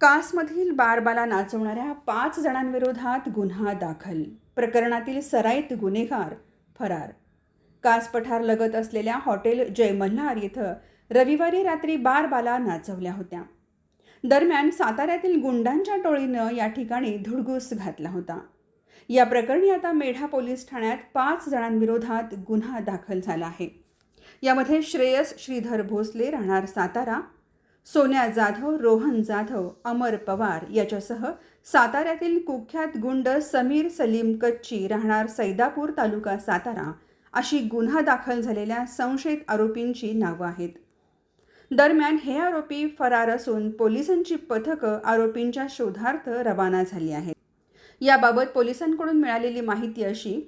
कासमधील बारबाला नाचवणाऱ्या पाच जणांविरोधात गुन्हा दाखल. प्रकरणातील सराईत गुन्हेगार फरार. कास पठार लगत असलेल्या हॉटेल जयमल्हार येथं इथं रविवारी रात्री बारबाला नाचवल्या होत्या. दरम्यान साताऱ्यातील गुंडांच्या टोळीनं या ठिकाणी धुडगूस घातला होता. या प्रकरणी आता मेढा पोलीस ठाण्यात पाच जणांविरोधात गुन्हा दाखल झाला आहे. यामध्ये श्रेयस श्रीधर भोसले राहणार सातारा सोन्या जाधव रोहन जाधव अमर पवार याच्यासह साताऱ्यातील कुख्यात गुंड समीर सलीम कच्ची राहणार सैदापूर तालुका सातारा अशी गुन्हा दाखल झालेल्या संशयित आरोपींची नावं आहेत. दरम्यान हे आरोपी फरार असून पोलिसांची पथकं आरोपींच्या शोधार्थ रवाना झाली आहेत. याबाबत पोलिसांकडून मिळालेली माहिती अशी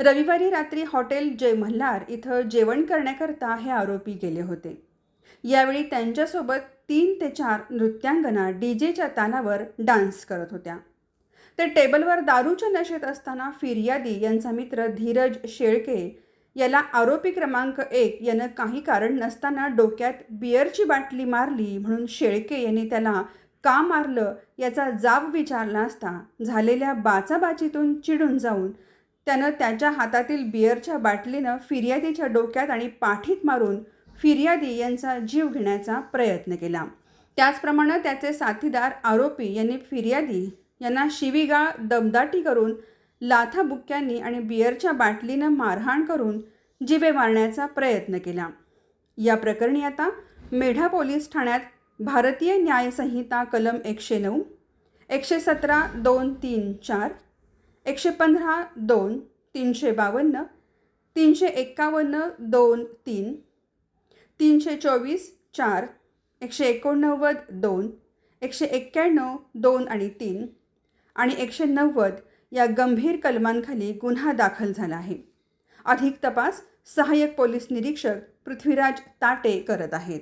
रविवारी रात्री हॉटेल जय मल्हार इथं जेवण करण्याकरता हे आरोपी गेले होते. यावेळी त्यांच्यासोबत तीन ते चार नृत्यांगना डी जेच्या तालावर डान्स करत होत्या. तर टेबलवर दारूच्या नशेत असताना फिर्यादी यांचा मित्र धीरज शेळके याला आरोपी क्रमांक एक यानं काही कारण नसताना डोक्यात बिअरची बाटली मारली म्हणून शेळके यांनी त्याला का मारलं याचा जाब विचारला असता झालेल्या बाचाबाचीतून चिडून जाऊन त्यानं त्याच्या हातातील बिअरच्या बाटलीनं फिर्यादीच्या डोक्यात आणि पाठीत मारून फिर्यादी यांचा जीव घेण्याचा प्रयत्न केला. त्याचप्रमाणे त्याचे साथीदार आरोपी यांनी फिर्यादी यांना शिवीगाळ दमदाटी करून लाथाबुक्क्यांनी आणि बिअरच्या बाटलीनं मारहाण करून जिवे मारण्याचा प्रयत्न केला. या प्रकरणी आता मेढा पोलीस ठाण्यात भारतीय न्यायसंहिता कलम एकशे नऊ एकशे सतरा दोन तीन चार एकशे पंधरा दोन तीनशे बावन्न तीनशे एक्कावन्न दोन तीन तीनशे चोवीस चार एकशे एकोणनव्वद दोन एकशे एक्क्याण्णव दोन आणि तीन आणि एकशे नव्वद या गंभीर कलमांखाली गुन्हा दाखल झाला आहे. अधिक तपास सहाय्यक पोलीस निरीक्षक पृथ्वीराज ताटे करत आहेत.